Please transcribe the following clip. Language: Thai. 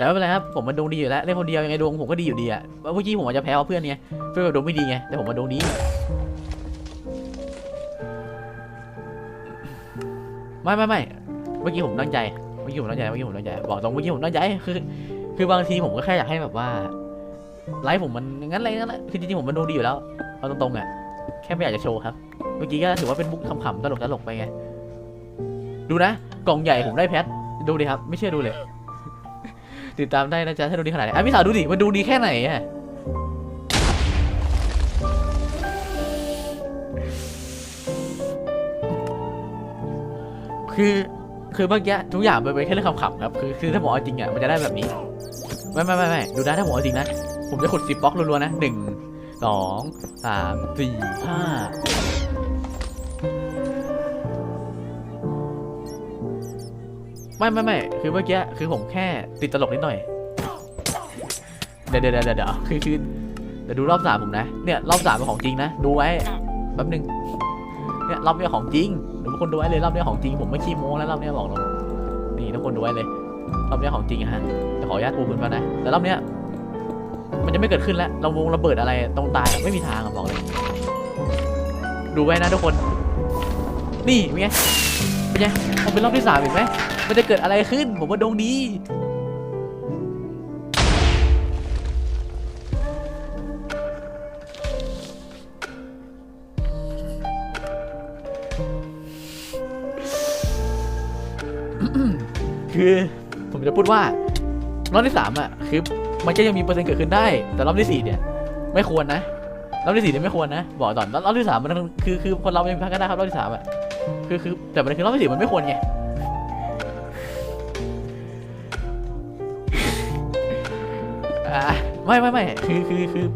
แต่ไม่เป็นไรครับผมมันดวงดีอยู่แล้วเล่นคนเดียวยังไงดวงผมก็ดีอยู่ดีอะเมื่อกี้ผมอาจจะแพ้เพราะเพื่อนไงเพื่อนแบบดวงไม่ดีไงแต่ผมมาดวงดีไม่ไม่ไม่เมื่อกี้ผมตั้งใจเมื่อกี้ผมตั้งใจเมื่อกี้ผมตั้งใจบอกตรงเมื่อกี้ผมตั้งใจคือ คือบางทีผมก็แค่อยากให้แบบว่าไลฟ์ผมมันงั้นอะไรงั้นแหละคือจริงๆผมมันดวงดีอยู่แล้วเอาตรงๆอะแค่ไม่อยากจะโชว์ครับ เมื่อกี้ก็ถือว่าเป็นมุกขำๆตลกๆไปไงดูนะกล่องใหญ่ผมได้แพทดูดิครับ ไม่เชื่อดูเลย ติดตามได้นะจ๊ะถ้าดูดีขนาดไหนอะพี่สาวดูดิมันดูดีแค่ไหนอะคือคือเมื่อกี้ทุกอย่างมันเป็นแค่เรื่องขำๆครับคือคือถ้าหมอเอาจริงอะมันจะได้แบบนี้ไม่ไม่ไม่ไม่ดูนะถ้าหมอเอาจริงนะผมจะขุดสิบบล็อกรัวๆนะหนึ่งสองสามสี่ห้า ไม่ไม่ไม่คือเมื่อกี้คือผมแค่ติดตลกนิดหน่อย เดี๋ยวเดี๋ยวเดี๋ยวเดี๋ยวคือคือเดี๋ยวดูรอบสามผมนะ เนี่ยรอบสามเป็นของจริงนะ ดูไว้แป๊บนึง เนี่ยรอบเนี้ยของจริงดูทุกคนดูไว้เลยรอบเนี้ยของจริงผมไม่ขี้โม้แล้วรอบเนี้ยบอกเลยนี่ทุกคนดูไว้เลยรอบเนี้ยของจริงอะฮะขออนุญาตปูพื้นก่อนนะ แต่รอบเนี้ยมันจะไม่เกิดขึ้นแล้วเราวงระเบิดอะไรตรงตายไม่มีทางบอกเลย ดูไว้นะทุกคน นี่เป็นไงเป็นไงมันเป็นรอบที่สามเห็นไหม มันจะเกิดอะไรขึ้น ผมว่าดวงดีคือผมจะพูดว่ารอบที่สามอะคือมันก็ยังมีเปอร์เซ็นต์เกิดขึ้นได้ แต่รอบที่สี่เนี่ย ไม่ควรนะรอบที่สี่เนี่ยไม่ควรนะบอกก่อนรอบที่สามมันคือคือคนเรายังพักกันได้ครับรอบที่สามอะคือคือแต่มันคือรอบที่สี่มันไม่ควรไง ไม่ไม่ไม่คือคือคือ